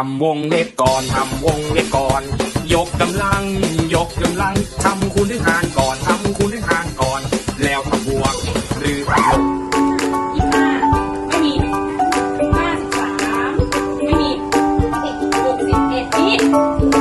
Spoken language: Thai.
ทำวงเล็บก่อนทำวงเล็บก่อน ยกกำลัง ยกกำลังทำคูณด้วยหารก่อนทำคูณด้วยหารก่อน แล้วทำบวกหรือทำลบยี่ห้าไม่มีห้าสิบสามไม่มีสิบหกสิบเอ็ดนี่